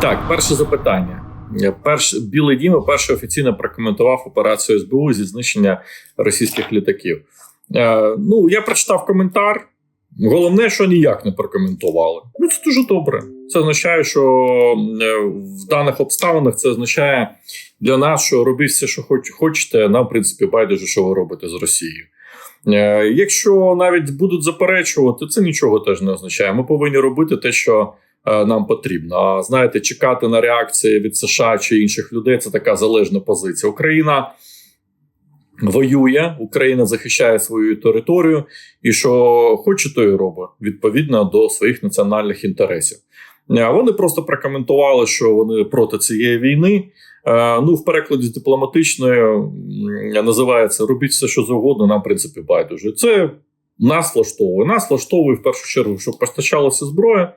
Так, перше запитання. Перш білий дім перше офіційно прокоментував операцію СБУ зі знищення російських літаків. Е, ну я прочитав коментар. Головне, що ніяк не прокоментували. Ну це дуже добре. Це означає, що е, в даних обставинах це означає для нас, що робіть все, що хоч, хочете. Нам, в принципі, байдуже, що ви робите з Росією. Е, якщо навіть будуть заперечувати, це нічого теж не означає. Ми повинні робити те, що е, нам потрібно. А знаєте, чекати на реакції від США чи інших людей це така залежна позиція. Україна воює, Україна захищає свою територію, і що хоче, то і робить відповідно до своїх національних інтересів. Е, вони просто прокоментували, що вони проти цієї війни. Е, ну, в перекладі дипломатичної називається Робіть все, що завгодно, нам в принципі байдуже. Це нас влаштовує. Нас влаштовує в першу чергу, щоб постачалася зброя.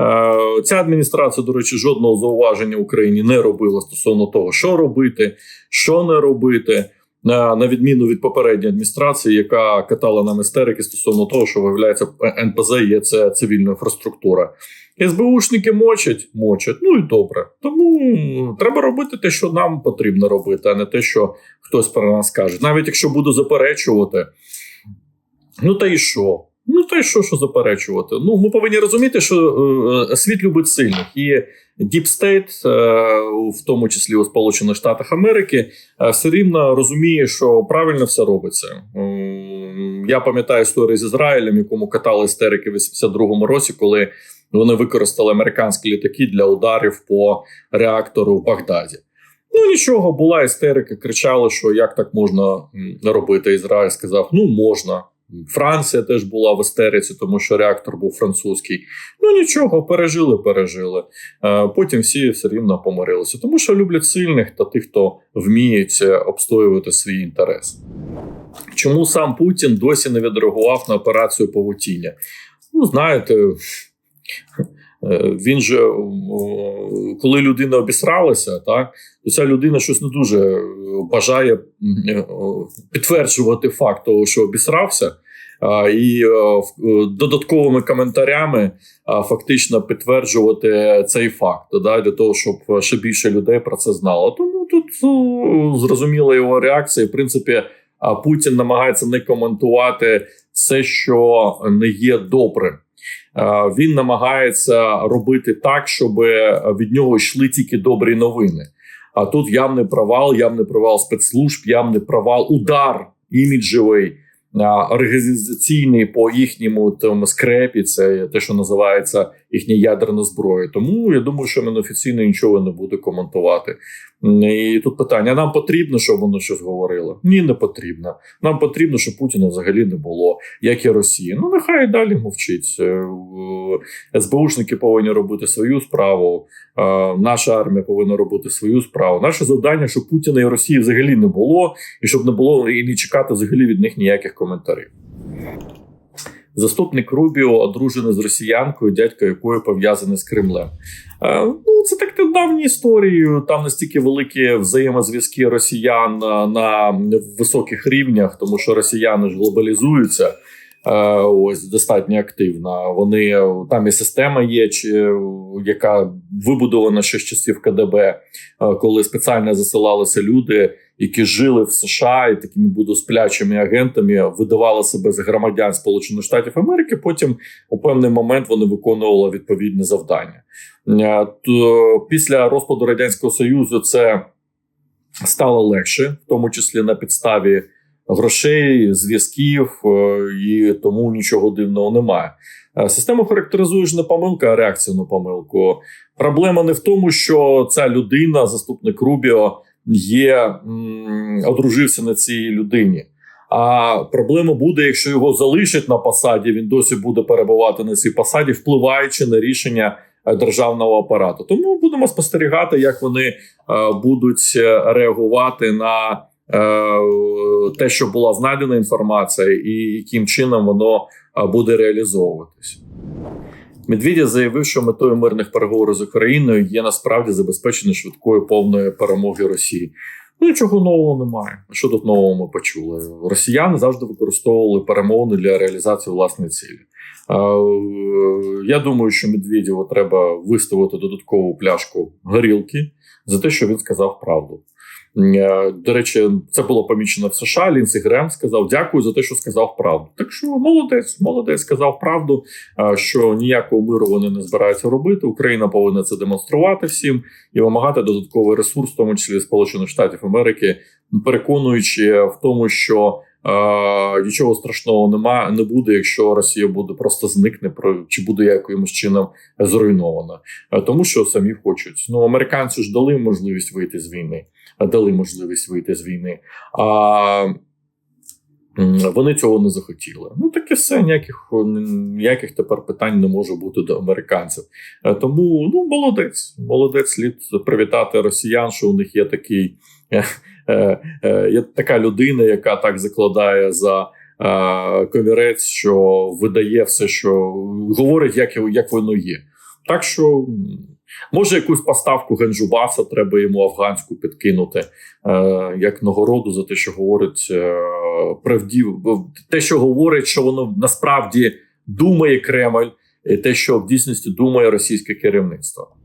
Е, ця адміністрація, до речі, жодного зауваження Україні не робила стосовно того, що робити, що не робити. На відміну від попередньої адміністрації, яка катала нам істерики стосовно того, що виявляється НПЗ є це цивільна інфраструктура. СБУшники мочать, мочать. Ну і добре. Тому треба робити те, що нам потрібно робити, а не те, що хтось про нас каже. Навіть якщо буду заперечувати, ну та й що? Ну та й що, що заперечувати? Ну ми повинні розуміти, що е, світ любить сильних і State, е, в тому числі у Сполучених Штатах Америки, е, все рівно розуміє, що правильно все робиться. Я пам'ятаю історію з Ізраїлем, якому катали істерики в 82-му році, коли вони використали американські літаки для ударів по реактору в Багдаді. Ну нічого, була істерика, кричали, що як так можна робити. Ізраїль сказав: ну можна. Франція теж була в істериці, тому що реактор був французький. Ну нічого, пережили, пережили. Е, потім всі все рівно помирилися, тому що люблять сильних та тих, хто вміють обстоювати свій інтерес. Чому сам Путін досі не відреагував на операцію павутіння? Ну, знаєте, він же, коли людина обісралася, так, то ця людина щось не дуже бажає підтверджувати факт того, що обісрався і е, додатковими коментарями фактично підтверджувати цей факт, да, для того, щоб ще більше людей про це знало. Тому тут ну, зрозуміла його реакція. В принципі, Путін намагається не коментувати все, що не є добрим. Він намагається робити так, щоб від нього йшли тільки добрі новини. А тут явний провал, явний провал спецслужб, явний провал, удар іміджевий організаційний по їхньому там скрепі, це те, що називається їхня ядерна зброя. Тому я думаю, що він офіційно нічого не буде коментувати. І тут питання: нам потрібно, щоб воно щось говорило? Ні, не потрібно. Нам потрібно, щоб Путіна взагалі не було, як і Росії. Ну нехай далі мовчить. Е, СБУшники повинні робити свою справу. Е, наша армія повинна робити свою справу. Наше завдання, щоб Путіна і Росії взагалі не було, і щоб не було і не чекати взагалі від них ніяких коментарів. Заступник Рубіо одружений з росіянкою, дядько якої пов'язаний з Кремлем. Е, ну це так давні історії. Там настільки великі взаємозв'язки росіян на високих рівнях, тому що росіяни ж глобалізуються. Е, ось достатньо активна. Вони там і система є, чи яка вибудована ще з часів КДБ, е, коли спеціально засилалися люди, які жили в США і такими буду сплячими агентами, видавали себе за громадян Сполучених Штатів Америки. Потім у певний момент вони виконували відповідне завдання. Е, то після розпаду радянського союзу це стало легше, в тому числі на підставі грошей, зв'язків, е, і тому нічого дивного немає. Е, систему характеризує ж не помилка, а реакція на помилку. Проблема не в тому, що ця людина, заступник Рубіо, є одружився на цій людині. А проблема буде, якщо його залишать на посаді, він досі буде перебувати на цій посаді, впливаючи на рішення е, державного апарату. Тому будемо спостерігати, як вони будуть реагувати на те, що була знайдена інформація, і яким чином воно е, буде реалізовуватись. Медведєв заявив, що метою мирних переговорів з Україною є насправді забезпечення швидкої повної перемоги Росії. Ну, нічого нового немає. Що тут нового ми почули? Росіяни завжди використовували перемовини для реалізації власної цілі. Я думаю, що Медведєву треба виставити додаткову пляшку горілки за те, що він сказав правду. Е, до речі, це було помічено в США. Лінсі Грем сказав дякую за те, що сказав правду. Так що молодець, молодець сказав правду, е, що ніякого миру вони не збираються робити. Україна повинна це демонструвати всім і вимагати додатковий ресурс, в тому числі Сполучених Штатів Америки, переконуючи в тому, що. Нічого страшного нема, не буде, якщо Росія буде просто зникне чи буде якимось чином зруйнована, тому що самі хочуть. Ну американці ж дали можливість вийти з війни дали можливість вийти з війни. А вони цього не захотіли. Ну таке все ніяких ніяких тепер питань не може бути до американців. Тому ну молодець, молодець слід привітати росіян, що у них є такий е, е, така людина, яка так закладає за. Комірець, що видає все, що говорить, як як воно є. Так що Може, якусь поставку Генджубаса треба йому афганську підкинути е, як нагороду за те, що говорить е, правдів, те, що говорить, що воно насправді думає Кремль, і те, що в дійсності думає російське керівництво.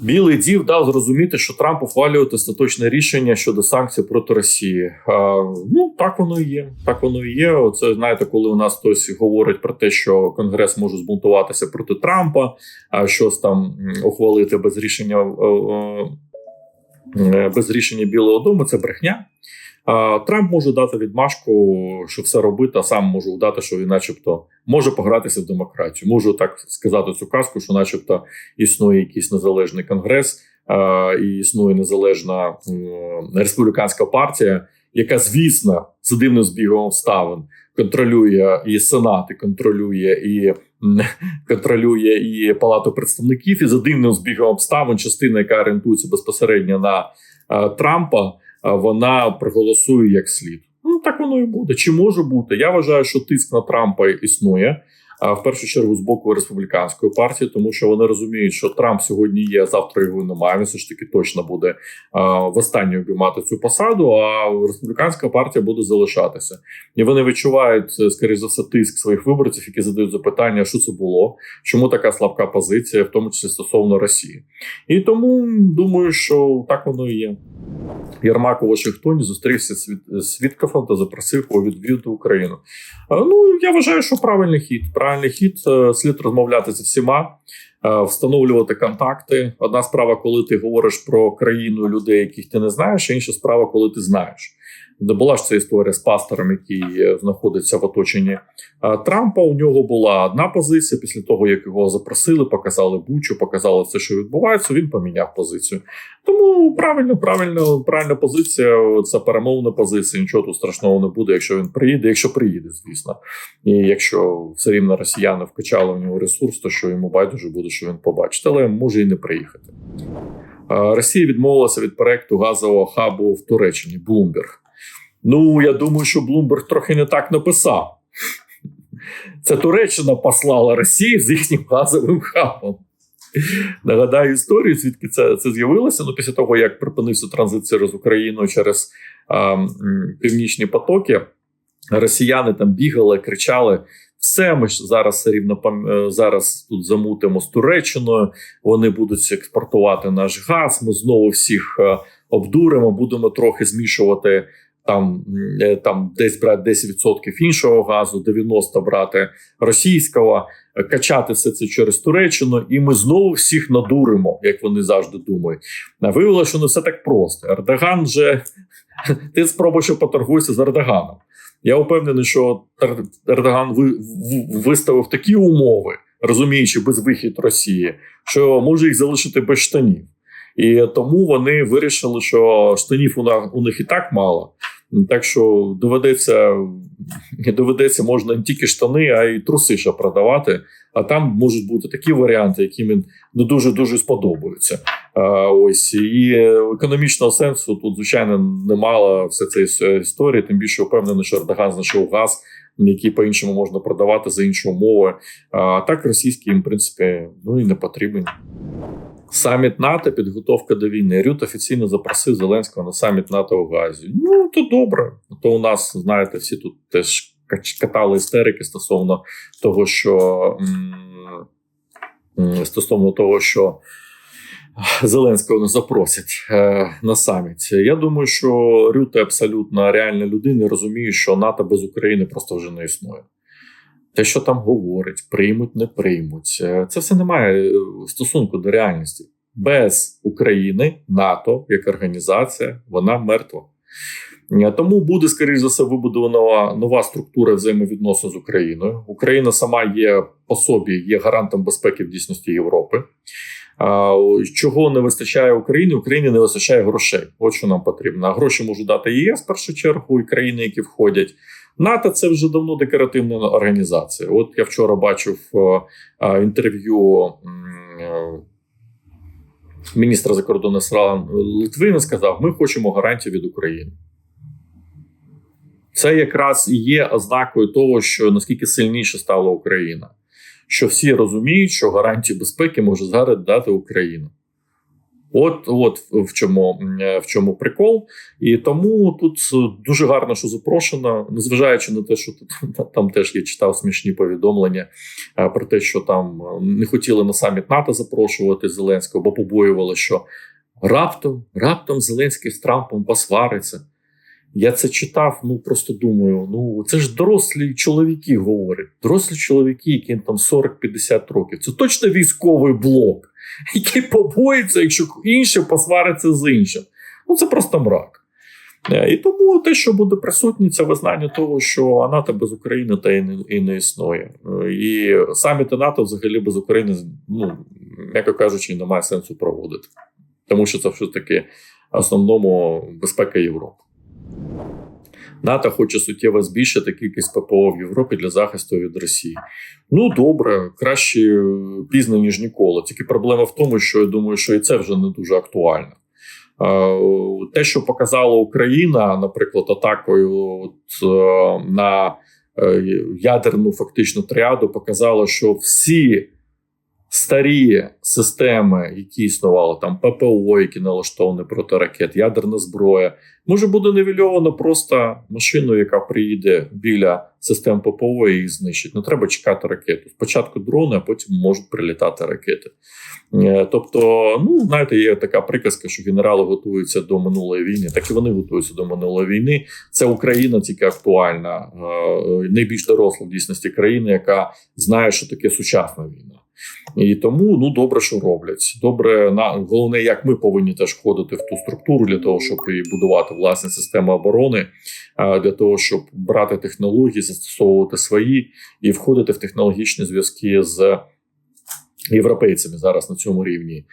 Білий дів дав зрозуміти, що Трамп ухвалює остаточне рішення щодо санкцій проти Росії. А, Ну так воно і є. Так воно і є. Оце знаєте, коли у нас хтось говорить про те, що Конгрес може збунтуватися проти Трампа, а щось там ухвалити без рішення без рішення Білого Дому. Це брехня. Трамп може дати відмашку, що все робити, а сам може дати, що він, начебто, може погратися в демократію. Можу так сказати цю казку, що, начебто, існує якийсь незалежний конгрес, і існує незалежна республіканська партія, яка, звісно, з дивним збігом обставин контролює і сенат, і контролює і контролює і палату представників, і за дивним збігом обставин, частина, яка орієнтується безпосередньо на Трампа вона проголосує як слід. Ну так воно і буде. Чи може бути? Я вважаю, що тиск на Трампа існує. В першу чергу з боку республіканської партії, тому що вони розуміють, що Трамп сьогодні є, завтра його немає. Він все ж таки точно буде в останню обіймати цю посаду. А республіканська партія буде залишатися, і вони відчувають скоріше за все тиск своїх виборців, які задають запитання, що це було, чому така слабка позиція, в тому числі стосовно Росії. І тому думаю, що так воно і є. Єрмак у Вашингтоні зустрівся з Віткофом та запросив його відвідати Україну. Ну я вважаю, що правильний хід. Правильний хід е, слід розмовляти з всіма, е, встановлювати контакти. Одна справа, коли ти говориш про країну людей, яких ти не знаєш, а інша справа, коли ти знаєш. Де була ж ця історія з пастором, який е, знаходиться в оточенні Трампа. У нього була одна позиція. Після того як його запросили, показали бучу, показали все, що відбувається. Він поміняв позицію. Тому правильно, правильно, правильна позиція. Це перемовна позиція. Нічого тут страшного не буде, якщо він приїде. Якщо приїде, звісно, і якщо все рівно росіяни вкачали в нього ресурс, то що йому байдуже буде, що він побачить, але може і не приїхати. Росія відмовилася від проекту газового хабу в Туреччині. Блумберг. Ну, я думаю, що Блумберг трохи не так написав. Це Туреччина послала Росію з їхнім газовим хабом. Нагадаю історію, звідки це це з'явилося. Ну, після того, як припинився транзит через Україну через а, північні потоки, росіяни там бігали, кричали: все, ми ж зараз рівно е, зараз тут замутимо з Туреччиною. Вони будуть експортувати наш газ. Ми знову всіх е, обдуримо, будемо трохи змішувати там е, там десь брати 10% іншого газу, 90% брати російського, е, качати все це через Туреччину, і ми знову всіх надуримо, як вони завжди думають. Виявилося, що не все так просто. Ердоган же ти спробуй, що поторгуйся з Ердоганом. Я впевнений, що Ердоган виставив такі умови, розуміючи без вихід Росії, що може їх залишити без штанів. І тому вони вирішили, що штанів у них і так мало. Так що доведеться доведеться можна не тільки штани, а й труси ще продавати. А там можуть бути такі варіанти, які мені не дуже дуже сподобаються. А, Ось і економічного сенсу тут, звичайно, немало все цієї історії. Тим більше впевнений, що Ердоган знайшов газ, який по іншому можна продавати за інші умови. А так російський їм в принципі ну і не потрібен. Саміт НАТО, підготовка до війни. Рют офіційно запросив Зеленського на саміт НАТО в Газі. Ну, то добре. То у нас, знаєте, всі тут теж катали істерики стосовно того, що стосовно того, що Зеленського не запросять е, на саміт. Я думаю, що Рюте абсолютно реальна людина розуміє, що НАТО без України просто вже не існує. Те, що там говорять, приймуть, не приймуть, е, це все не має е, стосунку до реальності. Без України НАТО як організація вона мертва. Е, Тому буде, скоріш за все, вибудована нова структура взаємовідносин з Україною. Україна сама є по собі, є гарантом безпеки в дійсності Європи. Чого не вистачає Україні? Україні не вистачає грошей. От що нам потрібно. Гроші можуть дати ЄС в першу чергу і країни, які входять. НАТО це вже давно декоративна організація. От я вчора бачив е, е, інтерв'ю е, міністра закордонних справ Литвини. Сказав: ми хочемо гарантію від України. Це якраз і є ознакою того, що наскільки сильніше стала Україна. Що всі розуміють, що гарантію безпеки може зараз дати Україна. От, от в чому в чому прикол, і тому тут дуже гарно, що запрошено, незважаючи на те, що тут там теж я читав смішні повідомлення е, про те, що там е, не хотіли на саміт НАТО запрошувати Зеленського, бо побоювали, що раптом раптом Зеленський з Трампом посвариться. Я це читав, ну просто думаю: ну це ж дорослі чоловіки говорять, дорослі чоловіки, яким там 40-50 років. Це точно військовий блок, який побоїться, якщо інший посвариться з іншим. Ну це просто мрак. Е, І тому те, що буде присутнє, це визнання того, що НАТО без України та і не, і не існує. Е, І саміти НАТО взагалі без України, ну м'яко кажучи, немає сенсу проводити, тому що це все таки основному безпека Європи. НАТО хоче суттєво збільшити кількість ППО в Європі для захисту від Росії. Ну добре, краще е, пізно ніж ніколи. Тільки проблема в тому, що я думаю, що і це вже не дуже актуально. Е, Те, що показала Україна, наприклад, атакою от, е, на ядерну фактично тріаду, показало, що всі старі системи, які існували, там ППО, які налаштовані проти ракет, ядерна зброя, може буде нивельовано просто машиною, яка приїде біля систем ППО і їх знищить. Не треба чекати ракету. Спочатку дрони, а потім можуть прилітати ракети. Е, Тобто, ну знаєте, є така приказка, що генерали готуються до минулої війни, так і вони готуються до минулої війни. Це Україна тільки актуальна, е, найбільш доросла в дійсності країна, яка знає, що таке сучасна війна. І тому ну добре, що роблять. Добре, на головне, як ми повинні теж входити в ту структуру для того, щоб і будувати власні системи оборони, для того, щоб брати технології, застосовувати свої і входити в технологічні зв'язки з. Європейцями зараз на цьому рівні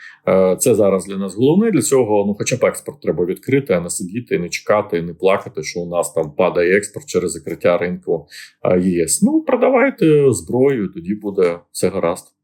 це зараз для нас головне. Для цього ну, хоча б експорт треба відкрити, а не сидіти, не чекати, не плакати, що у нас там падає експорт через закриття ринку ЄС. Ну продавайте зброю, тоді буде все гаразд.